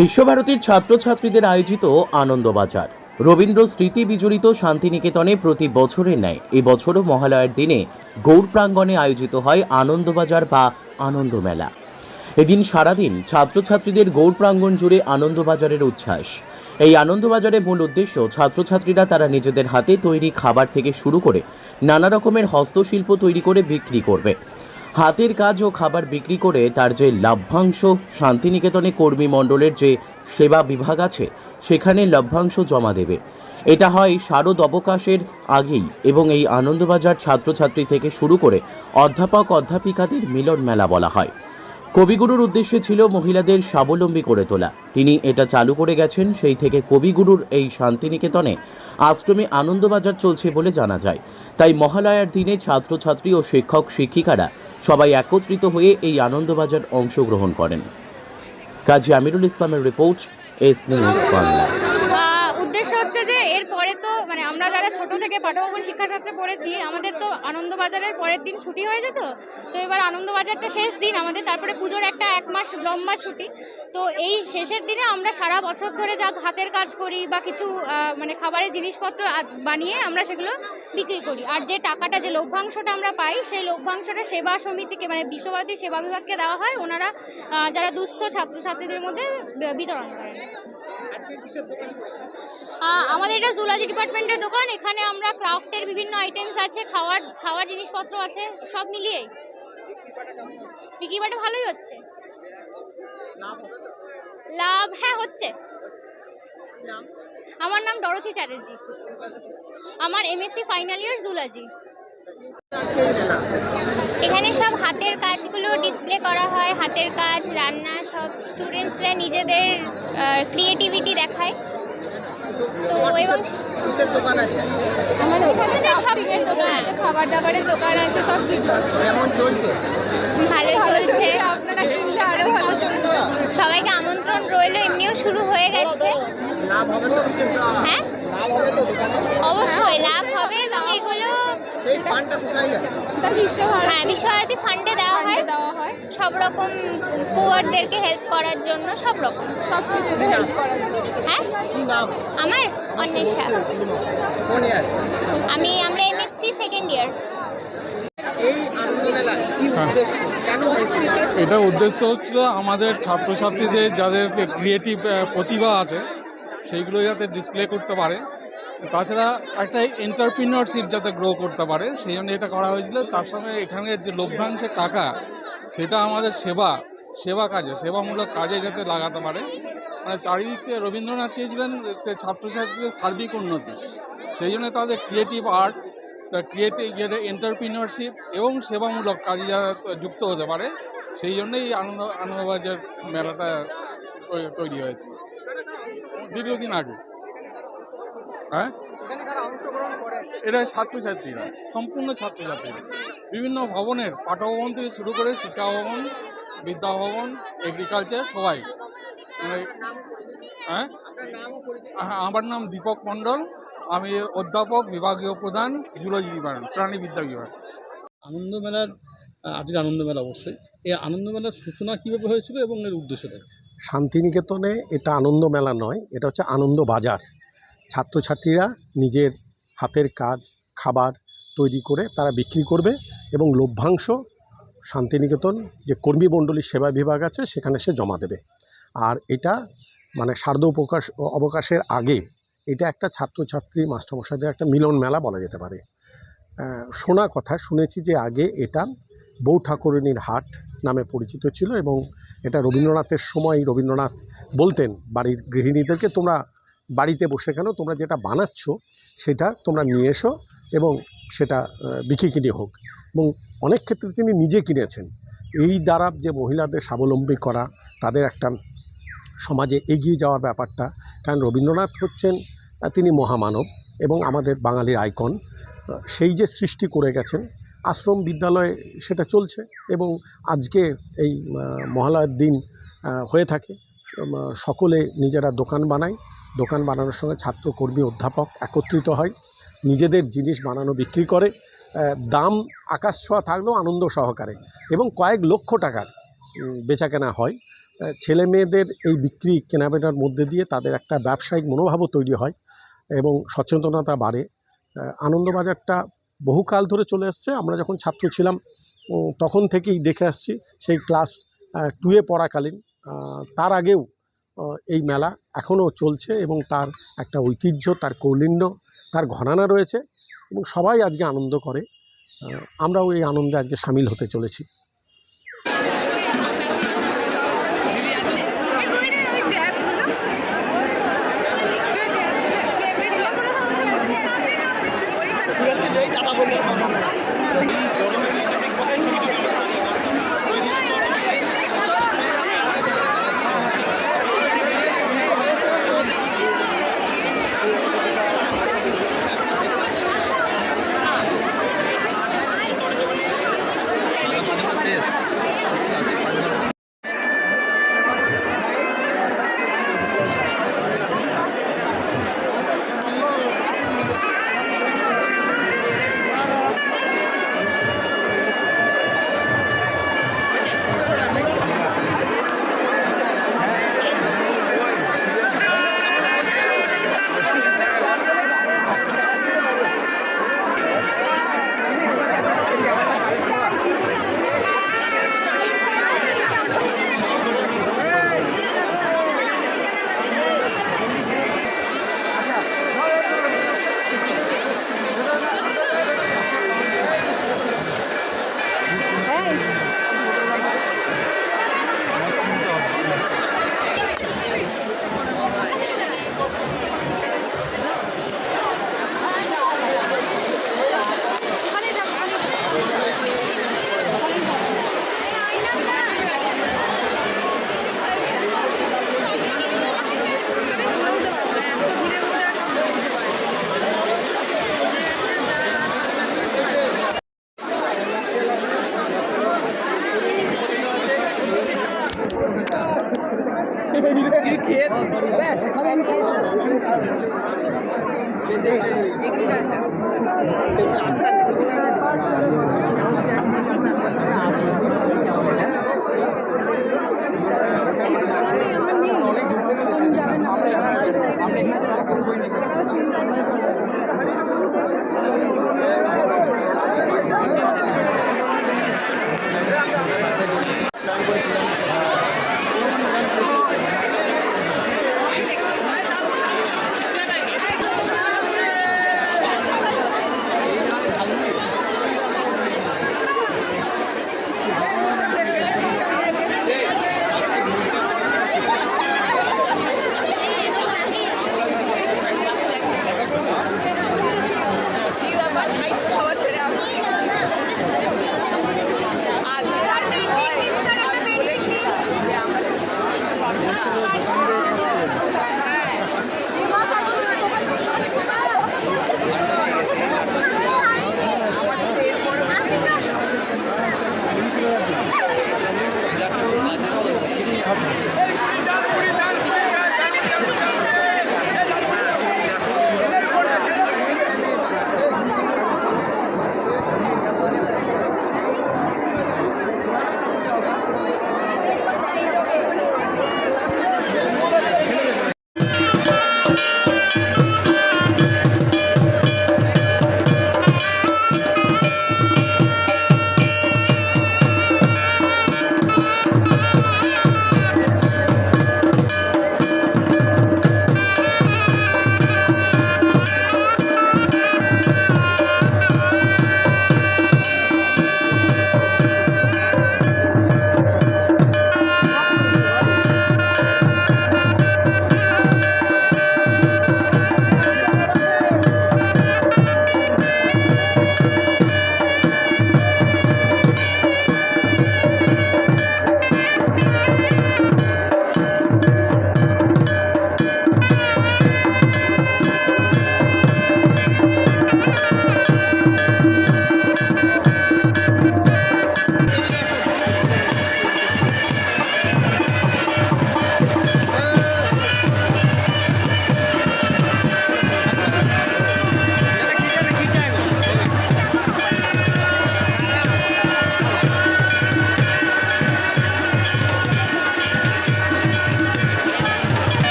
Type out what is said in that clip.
বিশ্বভারতীর ছাত্রছাত্রীদের আয়োজিত আনন্দবাজার। রবীন্দ্র স্মৃতি বিজড়িত শান্তিনিকেতনে প্রতি বছরের ন্যায় এবছরও মহালয়ার দিনে গৌড় প্রাঙ্গণে আয়োজিত হয় আনন্দবাজার বা আনন্দ মেলা এদিন সারাদিন ছাত্রছাত্রীদের গৌড় প্রাঙ্গণ জুড়ে আনন্দবাজারের উচ্ছ্বাস। এই আনন্দবাজারের মূল উদ্দেশ্য ছাত্রছাত্রীরা তারা নিজেদের হাতে তৈরি খাবার থেকে শুরু করে নানা রকমের হস্তশিল্প তৈরি করে বিক্রি করবে। হাতের কাজ ও খাবার বিক্রি করে তার যে লভ্যাংশ শান্তিনিকেতনে কর্মী মণ্ডলের যে সেবা বিভাগ আছে, সেখানে লভ্যাংশ জমা দেবে। এটা হয় শারদ অবকাশের আগেই এবং এই আনন্দবাজার ছাত্রছাত্রী থেকে শুরু করে অধ্যাপক অধ্যাপিকাদের মিলন মেলা বলা হয়। কবিগুরুর উদ্দেশ্যে ছিল মহিলাদের স্বাবলম্বী করে তোলা। তিনি এটা চালু করে গেছেন, সেই থেকে কবিগুরুর এই শান্তিনিকেতনে আশ্রমে আনন্দবাজার চলছে বলে জানা যায়। তাই মহালয়ার দিনে ছাত্রছাত্রী ও শিক্ষক শিক্ষিকারা সবাই একত্রিত হয়ে এই আনন্দবাজার অংশগ্রহণ করেন। কাজী আমিরুল ইসলামের রিপোর্ট, এস নিউজ বাংলা। উদ্দেশ্য হচ্ছে যে এর পরে তো মানে আমরা যারা ছোট থেকে পাঠভবন শিক্ষাশাস্ত্রে পড়েছি, আমাদের তো আনন্দবাজারের পরের দিন ছুটি হয়ে যেত তো এবার আনন্দবাজারটা শেষ দিন, আমাদের তারপরে পুজোর একটা এক মাস লম্বা ছুটি। তো এই শেষের দিনে আমরা সারা বছর ধরে যা হাতের কাজ করি বা কিছু মানে খাবারের জিনিসপত্র বানিয়ে আমরা সেগুলো বিক্রি করি। আর যে টাকাটা, যে লভ্যাংশটা আমরা পাই, সেই লভ্যাংশটা সেবা সমিতিকে মানে বিশ্বভারতী সেবা বিভাগকে দেওয়া হয়। ওনারা যারা দুস্থ ছাত্রছাত্রীদের মধ্যে বিতরণ করেন আমাদের এটা জুলজি ডিপার্টমেন্টের দোকান, এখানে আমরা ক্রাফটের বিভিন্ন আইটেমস আছে, খাওয়ার খাওয়ার জিনিসপত্র আছে, সব মিলিয়ে। বিক্রি বাটা ভালোই হচ্ছে। লাভ হ্যাঁ হচ্ছে। আমার নাম ডরথি চ্যাটার্জি। আমার এমএসসি ফাইনাল ইয়ার জুলজি এখানে সব হাতের কাজগুলো ডিসপ্লে করা হয়, হাতের কাজ, রান্না, সব স্টুডেন্টসরা নিজেদের ক্রিয়েটিভিটি দেখায়। তো এবং কিসের দোকান আছে? আমাদের এখানে তো সব দোকান আছে খাবার দাবারের দোকান আছে সব কিছু কেমন চলছে? ভালো চলছে। আপনারা কিনলে আরও ভালো চলবে। সবাইকে আমন্ত্রণ রইল এমনিও শুরু হয়ে গেছে। লাভ হবে তো হ্যাঁ? লাভ হবে তো দোকানে? অবশ্যই লাভ হবে এবং এগুলো সেই ফান্ডটা কোথায় বিশ্বভারতী হ্যাঁ বিশ্বভারতী ফান্ডে দেওয়া হয়। দেওয়া হয়। সব রকম পুয়ারদেরকে হেল্প করার জন্য সব রকম। সব কিছুতে হেল্প করার জন্য। হ্যাঁ? কি নাম? আমার অন্বেষা। কোন ইয়ার আমি আমরা এমএসসি সেকেন্ড ইয়ার এই আনন্দ মেলা কি উদ্দেশ্য? কেন এটা উদ্দেশ্য হচ্ছিল আমাদের ছাত্রছাত্রীদের যাদের ক্রিয়েটিভ প্রতিভা আছে সেইগুলো যাতে ডিসপ্লে করতে পারে। তাছাড়া একটা এন্টারপ্রিনিয়রশিপ যাতে গ্রো করতে পারে, সেই জন্য এটা করা হয়েছিল। তার সঙ্গে এখানের যে লভ্যাংশের টাকা, সেটা আমাদের সেবা সেবা কাজে, সেবামূলক কাজে যাতে লাগাতে পারে। মানে চারিদিকে রবীন্দ্রনাথ চেয়েছিলেন যে ছাত্রছাত্রীদের সার্বিক উন্নতি। সেই জন্য তাদের ক্রিয়েটিভ আর্ট তা ক্রিয়েটিভ যেটা এন্টারপ্রিনিয়রশিপ এবং সেবামূলক কাজে যুক্ত হতে পারে, সেই জন্যই আনন্দ, আনন্দবাজার মেলাটা তৈরি হয়েছে। দীর্ঘদিন আগে। হ্যাঁ? এটা ছাত্রছাত্রীরা সম্পূর্ণ ছাত্রছাত্রীরা। বিভিন্ন ভবনের পাঠভবন থেকে শুরু করে শিক্ষা ভবন বিদ্যা ভবন এগ্রিকালচার সবাই। হ্যাঁ? আমার নাম দীপক মণ্ডল। আমি অধ্যাপক বিভাগীয় প্রধান জুলজি ডিপার্টমেন্ট প্রাণীবিদ্যা বিভাগ। আনন্দ মেলার আজকে আনন্দ মেলা অবশ্যই। এই আনন্দ মেলার সূচনা কীভাবে হয়েছিল এবং এর উদ্দেশ্যটা? শান্তিনিকেতনে এটা আনন্দ মেলা নয় এটা হচ্ছে আনন্দ বাজার। ছাত্রছাত্রীরা নিজের হাতের কাজ, খাবার তৈরি করে তারা বিক্রি করবে এবং লভ্যাংশ শান্তিনিকেতন যে কর্মী মণ্ডলীর সেবা বিভাগ আছে সেখানে সে জমা দেবে। আর এটা মানে শারদ অবকাশ অবকাশের আগে এটা একটা ছাত্রছাত্রী মাস্টারমশাইদের একটা মিলন মেলা বলা যেতে পারে। শোনা কথা, শুনেছি যে আগে এটা বউ ঠাকুরণীর হাট নামে পরিচিত ছিল এবং এটা রবীন্দ্রনাথের সময় রবীন্দ্রনাথ বলতেন, বাড়ির গৃহিণীদেরকে তোমরা বাড়িতে বসে কেন তোমরা যেটা বানাচ্ছ, সেটা তোমরা নিয়ে এসো এবং সেটা বিক্রি কিনে হোক। এবং অনেক ক্ষেত্রে তিনি নিজে কিনেছেন। এই দ্বারা যে মহিলাদের স্বাবলম্বী করা, তাদের একটা সমাজে এগিয়ে যাওয়ার ব্যাপারটা, কারণ রবীন্দ্রনাথ হচ্ছেন তিনি মহামানব এবং আমাদের বাঙালির আইকন। সেই যে সৃষ্টি করে গেছেন, আশ্রম বিদ্যালয়ে সেটা চলছে এবং আজকে এই মহালয়ার দিন হয়ে থাকে। সকলে নিজেরা দোকান বানায়। দোকান বানানোর সঙ্গে ছাত্র, কর্মী, অধ্যাপক একত্রিত হয়। নিজেদের জিনিস বানানো, বিক্রি করে। দাম আকাশ ছোঁয়া থাকলেও আনন্দ সহকারে এবং কয়েক লক্ষ টাকার বেচাকেনা হয়। ছেলে মেয়েদের এই বিক্রি কেনাবেচার মধ্যে দিয়ে তাদের একটা ব্যবসায়িক মনোভাবও তৈরি হয় এবং সচেতনতা বাড়ে। আনন্দবাজারটা বহুকাল ধরে চলে আসছে। আমরা যখন ছাত্র ছিলাম তখন থেকেই দেখে আসছি, সেই ক্লাস টুয়ে পড়াকালীন। তার আগেও এই মেলা এখনও চলছে এবং তার একটা ঐতিহ্য, তার কৌলিন্য তার ঘরানা রয়েছে এবং সবাই আজকে আনন্দ করে। আমরাও এই আনন্দে আজকে সামিল হতে চলেছি।